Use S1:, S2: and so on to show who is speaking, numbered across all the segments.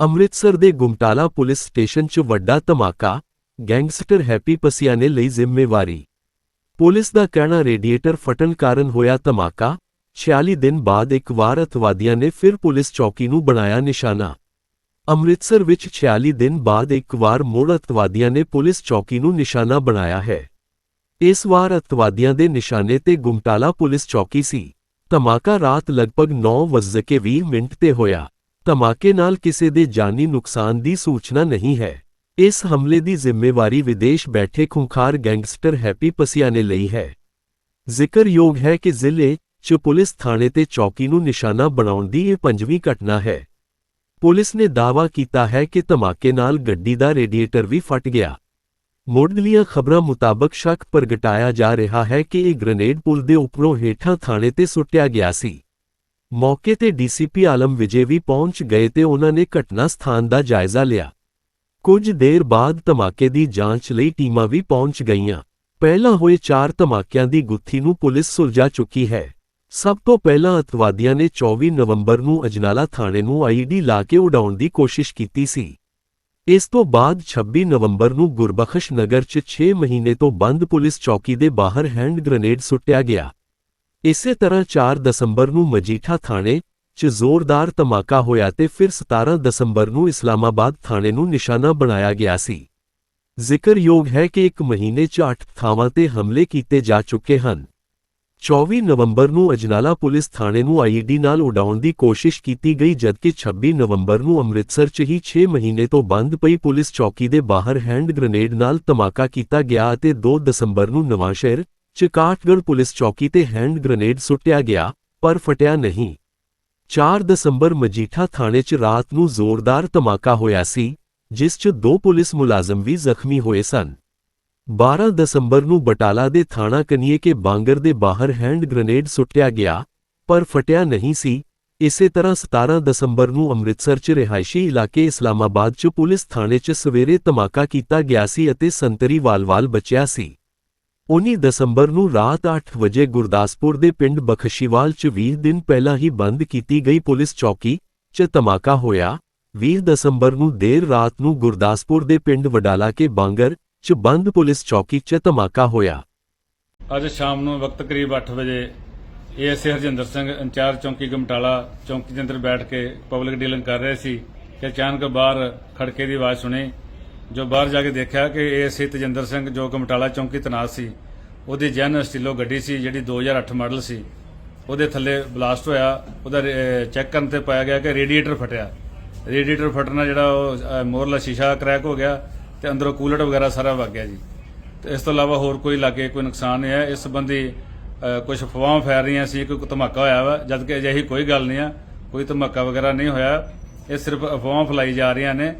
S1: ਅੰਮ੍ਰਿਤਸਰ ਦੇ Gumtala police station 'ਚ ਵੱਡਾ ਧਮਾਕਾ, ਗੈਂਗਸਟਰ ਹੈਪੀ ਪਸੀਆ ਨੇ ਲਈ ਜ਼ਿੰਮੇਵਾਰੀ। ਪੁਲਿਸ ਦਾ ਕਹਿਣਾ, ਰੇਡੀਏਟਰ ਫਟਣ ਕਾਰਨ ਹੋਇਆ ਧਮਾਕਾ। 46 ਦਿਨ ਬਾਅਦ ਇੱਕ ਵਾਰ ਅਤਵਾਦੀਆਂ ਨੇ ਫਿਰ ਪੁਲਿਸ ਚੌਕੀ ਨੂੰ ਬਣਾਇਆ ਨਿਸ਼ਾਨਾ। ਅੰਮ੍ਰਿਤਸਰ ਵਿੱਚ 46 ਦਿਨ ਬਾਅਦ ਇੱਕ ਵਾਰ ਮੁੜ ਅਤਵਾਦੀਆਂ ਨੇ ਪੁਲਿਸ ਚੌਕੀ ਨੂੰ ਨਿਸ਼ਾਨਾ ਬਣਾਇਆ ਹੈ। ਇਸ ਵਾਰ ਅਤਵਾਦੀਆਂ ਦੇ ਨਿਸ਼ਾਨੇ ਤੇ ਗੁਮਟਾਲਾ ਪੁਲਿਸ ਚੌਕੀ ਸੀ। ਧਮਾਕਾ ਰਾਤ ਲਗਭਗ 9:20 ਮਿੰਟ ਤੇ ਹੋਇਆ। ਧਮਾਕੇ ਨਾਲ ਕਿਸੇ ਦੇ ਜਾਨੀ ਨੁਕਸਾਨ ਦੀ ਸੂਚਨਾ ਨਹੀਂ ਹੈ। ਇਸ ਹਮਲੇ ਦੀ ਜ਼ਿੰਮੇਵਾਰੀ ਵਿਦੇਸ਼ ਬੈਠੇ ਖੁੰਖਾਰ ਗੈਂਗਸਟਰ ਹੈਪੀ ਪਸੀਆ ਨੇ ਲਈ ਹੈ। ਜ਼ਿਕਰਯੋਗ ਹੈ ਕਿ ਜ਼ਿਲ੍ਹੇ 'ਚ ਪੁਲਿਸ ਥਾਣੇ ਤੇ ਚੌਕੀ ਨੂੰ ਨਿਸ਼ਾਨਾ ਬਣਾਉਣ ਦੀ ਇਹ ਪੰਜਵੀਂ ਘਟਨਾ ਹੈ। ਪੁਲਿਸ ਨੇ ਦਾਅਵਾ ਕੀਤਾ ਹੈ ਕਿ ਧਮਾਕੇ ਨਾਲ ਗੱਡੀ ਦਾ ਰੇਡੀਏਟਰ ਵੀ ਫਟ ਗਿਆ। ਮੁੱਢਲੀਆਂ ਖਬਰਾਂ ਮੁਤਾਬਕ ਸ਼ੱਕ ਪ੍ਰਗਟਾਇਆ ਜਾ ਰਿਹਾ ਹੈ ਕਿ ਇਹ ਗ੍ਰਨੇਡ ਪੁਲ ਦੇ ਉੱਪਰੋਂ ਹੇਠਾਂ ਥਾਣੇ ਤੇ ਸੁੱਟਿਆ ਗਿਆ ਸੀ। ਮੌਕੇ ਤੇ ਡੀਸੀਪੀ ਆਲਮ ਵਿਜੇ ਵੀ ਪਹੁੰਚ ਗਏ ਤੇ ਉਹਨਾਂ ਨੇ ਘਟਨਾ ਸਥਾਨ ਦਾ ਜਾਇਜ਼ਾ ਲਿਆ। ਕੁਝ ਦੇਰ ਬਾਅਦ ਧਮਾਕੇ ਦੀ ਜਾਂਚ ਲਈ ਟੀਮਾਂ ਵੀ ਪਹੁੰਚ ਗਈਆਂ। ਪਹਿਲਾਂ ਹੋਏ ਚਾਰ ਧਮਾਕਿਆਂ ਦੀ ਗੁੱਥੀ ਨੂੰ ਪੁਲਿਸ ਸੁਲਝਾ ਚੁੱਕੀ ਹੈ। ਸਭ ਤੋਂ ਪਹਿਲਾਂ ਅਤਵਾਦੀਆਂ ਨੇ 24 ਨਵੰਬਰ ਨੂੰ ਅਜਨਾਲਾ ਥਾਣੇ ਨੂੰ ਆਈਡੀ ਲਾ ਕੇ ਉਡਾਉਣ ਦੀ ਕੋਸ਼ਿਸ਼ ਕੀਤੀ ਸੀ। ਇਸ ਤੋਂ ਬਾਅਦ 26 ਨਵੰਬਰ ਨੂੰ ਗੁਰਬਖਸ਼ ਨਗਰ 'ਚ 6 ਮਹੀਨੇ ਤੋਂ ਬੰਦ ਪੁਲਿਸ ਚੌਕੀ ਦੇ ਬਾਹਰ ਹੈਂਡ ਗ੍ਰਨੇਡ ਸੁੱਟਿਆ ਗਿਆ। ਇਸੇ ਤਰ੍ਹਾਂ 4 ਦਸੰਬਰ ਨੂੰ ਮਜੀਠਾ ਥਾਣੇ 'ਚ ਜ਼ੋਰਦਾਰ ਧਮਾਕਾ ਹੋਇਆ ਤੇ ਫਿਰ 17 ਦਸੰਬਰ ਨੂੰ ਇਸਲਾਮਾਬਾਦ ਥਾਣੇ ਨੂੰ ਨਿਸ਼ਾਨਾ ਬਣਾਇਆ ਗਿਆ ਸੀ। ਜ਼ਿਕਰਯੋਗ ਹੈ ਕਿ ਇੱਕ ਮਹੀਨੇ 'ਚ 8 ਥਾਵਾਂ ਤੇ ਹਮਲੇ ਕੀਤੇ ਜਾ ਚੁੱਕੇ ਹਨ। 24 ਨਵੰਬਰ ਨੂੰ ਅਜਨਾਲਾ ਪੁਲਿਸ ਥਾਣੇ ਨੂੰ ਆਈਡੀ ਨਾਲ ਉਡਾਉਣ ਦੀ ਕੋਸ਼ਿਸ਼ ਕੀਤੀ ਗਈ, ਜਦਕਿ 26 ਨਵੰਬਰ ਨੂੰ ਅੰਮ੍ਰਿਤਸਰ 'ਚ ਹੀ 6 ਮਹੀਨੇ ਤੋਂ ਬੰਦ ਪਈ ਪੁਲਿਸ ਚੌਕੀ ਦੇ ਬਾਹਰ ਹੈਂਡ ਗ੍ਰਨੇਡ ਨਾਲ ਧਮਾਕਾ ਕੀਤਾ ਗਿਆ ਅਤੇ 2 ਦਸੰਬਰ ਨੂੰ ਨਵਾਂਸ਼ਹਿਰ 'ਚ ਕਾਠਗੜ੍ਹ ਪੁਲਿਸ ਚੌਕੀ ਤੇ ਹੈਂਡ ਗ੍ਰਨੇਡ ਸੁੱਟਿਆ ਗਿਆ, ਪਰ ਫਟਿਆ ਨਹੀਂ। 4 ਦਸੰਬਰ ਮਜੀਠਾ ਥਾਣੇ 'ਚ ਰਾਤ ਨੂੰ ਜ਼ੋਰਦਾਰ ਧਮਾਕਾ ਹੋਇਆ ਸੀ, ਜਿਸ 'ਚ ਦੋ ਪੁਲਿਸ ਮੁਲਾਜ਼ਮ ਵੀ ਜ਼ਖਮੀ ਹੋਏ ਸਨ। 12 ਦਸੰਬਰ ਨੂੰ ਬਟਾਲਾ ਦੇ ਥਾਣਾ ਕਨੀਏ ਕੇ ਬਾਂਗਰ ਦੇ ਬਾਹਰ ਹੈਂਡ ਗ੍ਰਨੇਡ ਸੁੱਟਿਆ ਗਿਆ, ਪਰ ਫਟਿਆ ਨਹੀਂ ਸੀ। ਇਸੇ ਤਰ੍ਹਾਂ 17 ਦਸੰਬਰ ਨੂੰ ਅੰਮ੍ਰਿਤਸਰ 'ਚ ਰਿਹਾਇਸ਼ੀ ਇਲਾਕੇ ਇਸਲਾਮਾਬਾਦ 'ਚ ਪੁਲਿਸ ਥਾਣੇ 'ਚ ਸਵੇਰੇ ਧਮਾਕਾ ਕੀਤਾ ਗਿਆ ਸੀ ਅਤੇ ਸੰਤਰੀ ਵਾਲਵਾਲ ਬਚਿਆ ਸੀ। 19 ਦਸੰਬਰ ਨੂੰ ਰਾਤ 8 ਵਜੇ ਗੁਰਦਾਸਪੁਰ ਦੇ ਪਿੰਡ ਬਖਸ਼ੀਵਾਲ 'ਚ 20 ਦਿਨ ਪਹਿਲਾਂ ਹੀ ਬੰਦ ਕੀਤੀ ਗਈ ਪੁਲਿਸ ਚੌਕੀ 'ਚ ਧਮਾਕਾ ਹੋਇਆ। 20 ਦਸੰਬਰ ਨੂੰ ਦੇਰ ਰਾਤ ਨੂੰ ਗੁਰਦਾਸਪੁਰ ਦੇ ਪਿੰਡ ਵਡਾਲਾ ਕੇ ਬਾਂਗਰ 'ਚ ਬੰਦ ਪੁਲਿਸ ਚੌਕੀ 'ਚ ਧਮਾਕਾ ਹੋਇਆ।
S2: ਅੱਜ ਸ਼ਾਮ ਨੂੰ ਵਕਤ ਕਰੀਬ 8 ਵਜੇ ਏਐਸਏ ਹਰਜਿੰਦਰ ਸਿੰਘ ਇੰਚਾਰਜ ਚੌਂਕੀ ਗਮਟਾਲਾ ਚੌਂਕੀ ਦੇ ਅੰਦਰ ਬੈਠ ਕੇ ਪਬਲਿਕ ਡੀਲਿੰਗ ਕਰ ਰਹੇ ਸੀ ਕਿ ਅਚਾਨਕ ਬਾਹਰ ਖੜਕੇ ਦੀ ਆਵਾਜ਼ ਸੁਣੀ, ਜੋ ਬਾਹਰ ਜਾ ਕੇ ਦੇਖਿਆ ਕਿ ਏਐਸਏ ਤਜਿੰਦਰ ਸਿੰਘ ਜੋ ਗਮਟਾਲਾ ਚੌਂਕੀ ਤਨਾਸ ਸੀ, ਉਹਦੀ ਜੈਨ ਸਟੀਲੋ ਗੱਡੀ ਸੀ ਜਿਹੜੀ 2008 ਮਾਡਲ ਸੀ। ਉਹਦੇ ਥੱਲੇ ਬਲਾਸਟ ਹੋਇਆ, ਉਹਦਾ ਚੈੱਕ ਕਰਨ ਤੇ ਪਾਇਆ ਗਿਆ ਕਿ ਰੇਡੀਏਟਰ ਫਟਿਆ। ਰੇਡੀਏਟਰ ਫਟਣਾ ਜਿਹੜਾ ਉਹ ਮੋਰਲਾ ਸ਼ੀਸ਼ਾ ਕ੍ਰੈਕ ਹੋ ਗਿਆ ਤੇ ਅੰਦਰੋਂ ਕੂਲਰ ਵਗੈਰਾ ਸਾਰਾ ਵਗ ਗਿਆ ਜੀ। ਤੇ ਇਸ ਤੋਂ ਇਲਾਵਾ ਹੋਰ ਕੋਈ ਲਾਗੇ ਕੋਈ ਨੁਕਸਾਨ ਨਹੀਂ ਹੈ। ਇਸ ਸੰਬੰਧੀ ਕੁਝ ਅਫਵਾਹਾਂ ਫੈਲ ਰਹੀਆਂ ਸੀ, ਕੋਈ ਧਮਾਕਾ ਹੋਇਆ ਵਾ, ਜਦਕਿ ਅਜਿਹੀ ਕੋਈ ਗੱਲ ਨਹੀਂ ਆ, ਕੋਈ ਧਮਾਕਾ ਵਗੈਰਾ ਨਹੀਂ ਹੋਇਆ। ਇਹ ਸਿਰਫ ਅਫਵਾਹਾਂ ਫੈਲਾਈ ਜਾ ਰਹੀਆਂ ਨੇ।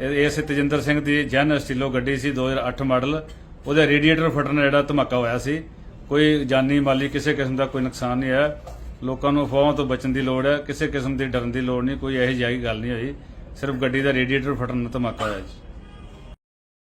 S2: ਇਹ ਇਸ ਤਜਿੰਦਰ ਸਿੰਘ ਦੀ ਜਨ ਸਟੀਲੋ ਗੱਡੀ ਸੀ 2008 ਮਾਡਲ। ਉਹਦਾ ਰੇਡੀਏਟਰ ਫਟਣ ਨਾਲ ਜਿਹੜਾ ਧਮਾਕਾ ਹੋਇਆ ਸੀ। ਕੋਈ ਜਾਨੀ ਮਾਲੀ ਕਿਸੇ ਕਿਸਮ ਦਾ ਕੋਈ ਨੁਕਸਾਨ ਨਹੀਂ ਹੈ ਲੋਕਾਂ ਨੂੰ ਅਫਵਾਹਾਂ ਤੋਂ ਬਚਣ ਦੀ ਲੋੜ ਹੈ। ਕਿਸੇ ਕਿਸਮ ਦੀ ਡਰਨ ਦੀ ਲੋੜ ਨਹੀਂ। ਕੋਈ ਇਹੋ ਜਿਹੀ ਗੱਲ ਨਹੀਂ ਹੋਈ। ਸਿਰਫ ਗੱਡੀ ਦਾ ਰੇਡੀਏਟਰ ਫਟਣ ਨਾਲ ਧਮਾਕਾ ਹੋਇਆ ਜੀ।